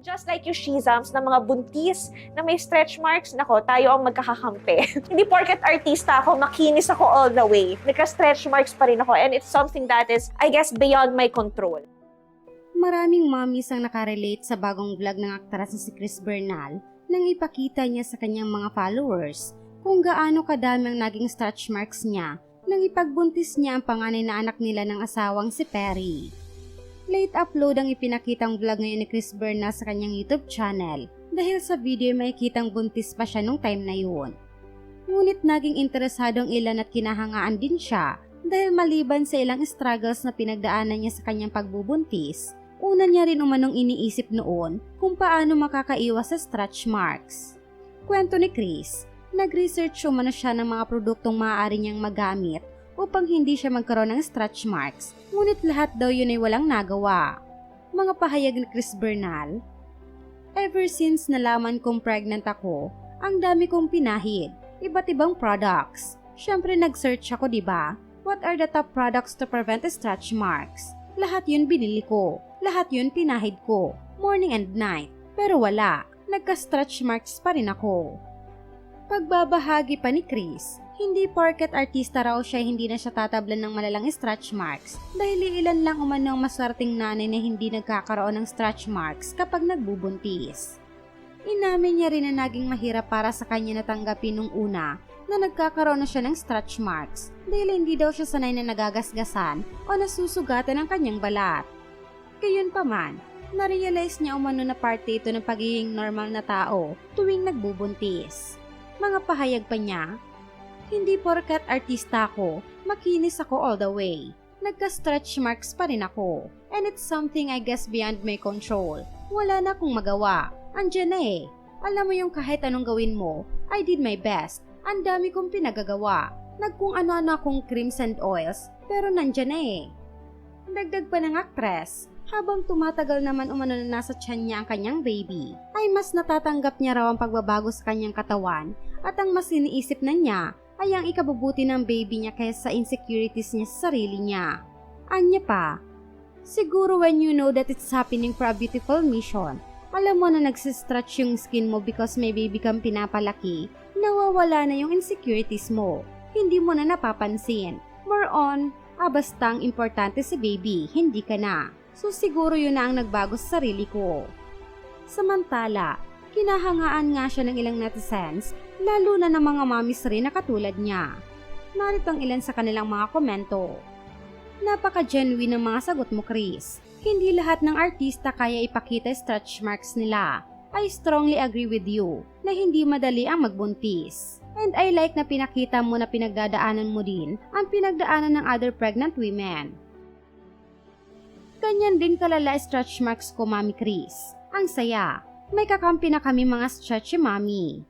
Just like yung shizams na mga buntis na may stretch marks, nako, tayo ang magkakakampi. Hindi porket artista ako, makinis ako all the way. Nagka-stretch marks pa rin ako and it's something that is, I guess, beyond my control. Maraming mommies ang nakarelate sa bagong vlog ng aktras na si Chris Bernal nang ipakita niya sa kanyang mga followers kung gaano kadami ang naging stretch marks niya nang ipagbuntis niya ang panganay na anak nila ng asawang si Perry. Late upload ang ipinakitang vlog ngayon ni Chris Bernal sa kanyang YouTube channel dahil sa video may kitang buntis pa siya nung time na yun. Ngunit naging interesado ang ilan at kinahangaan din siya dahil maliban sa ilang struggles na pinagdaanan niya sa kanyang pagbubuntis, una niya rin umanong iniisip noon kung paano makakaiwas sa stretch marks. Kwento ni Chris, nag-research umano siya ng mga produktong maaari niyang magamit upang hindi siya magkaroon ng stretch marks, ngunit lahat daw yun ay walang nagawa. Mga pahayag ni Chris Bernal, Ever since nalaman kong pregnant ako, ang dami kong pinahid, iba't ibang products. Siyempre nag-search ako, ba? What are the top products to prevent stretch marks? Lahat yun binili ko. Lahat yun pinahid ko. Morning and night. Pero wala. Nagka-stretch marks pa rin ako. Pagbabahagi pa ni Chris, hindi porket artista raw siya hindi na siya tatablan ng malalang stretch marks dahil ilan lang umano ang maswerteng nanay na hindi nagkakaroon ng stretch marks kapag nagbubuntis. Inamin niya rin na naging mahirap para sa kanya natanggapin nung una na nagkakaroon na siya ng stretch marks dahil hindi daw siya sanay na nagagasgasan o nasusugatan ng kanyang balat. Gayunpaman, na-realize niya umano na parte ito ng pagiging normal na tao tuwing nagbubuntis. Mga pahayag pa niya, hindi porkat artista ako, makinis ako all the way. Nagka-stretch marks pa rin ako. And it's something I guess beyond my control. Wala na akong magawa. Andiyan na eh. Alam mo yung kahit anong gawin mo, I did my best. Ang dami kong pinagagawa. Nagkung ano-ano akong creams and oils, pero nandyan na eh. Dagdag pa ng aktres, habang tumatagal naman umano na nasa tiyan niya ang kanyang baby, ay mas natatanggap niya raw ang pagbabago sa kanyang katawan at ang mas iniisip na niya ay ang ikabubuti ng baby niya kaysa sa insecurities niya sa sarili niya. Anya pa, siguro when you know that it's happening for a beautiful mission, alam mo na nagsistretch yung skin mo because may baby kang pinapalaki, nawawala na yung insecurities mo. Hindi mo na napapansin. More on, ah basta ang importante si baby, hindi ka na. So siguro yun na ang nagbago sa sarili ko. Samantala, kinahangaan nga siya ng ilang netizens, lalo na ng mga mamis rin na katulad niya. Narito ang ilan sa kanilang mga komento. Napaka-genuine ng mga sagot mo, Chris. Hindi lahat ng artista kaya ipakita stretch marks nila. I strongly agree with you na hindi madali ang magbuntis. And I like na pinakita mo na pinagdadaanan mo din ang pinagdaanan ng other pregnant women. Ganyan din kalala stretch marks ko, Mami Chris. Ang saya. May kakampi na kami mga stretchy mami.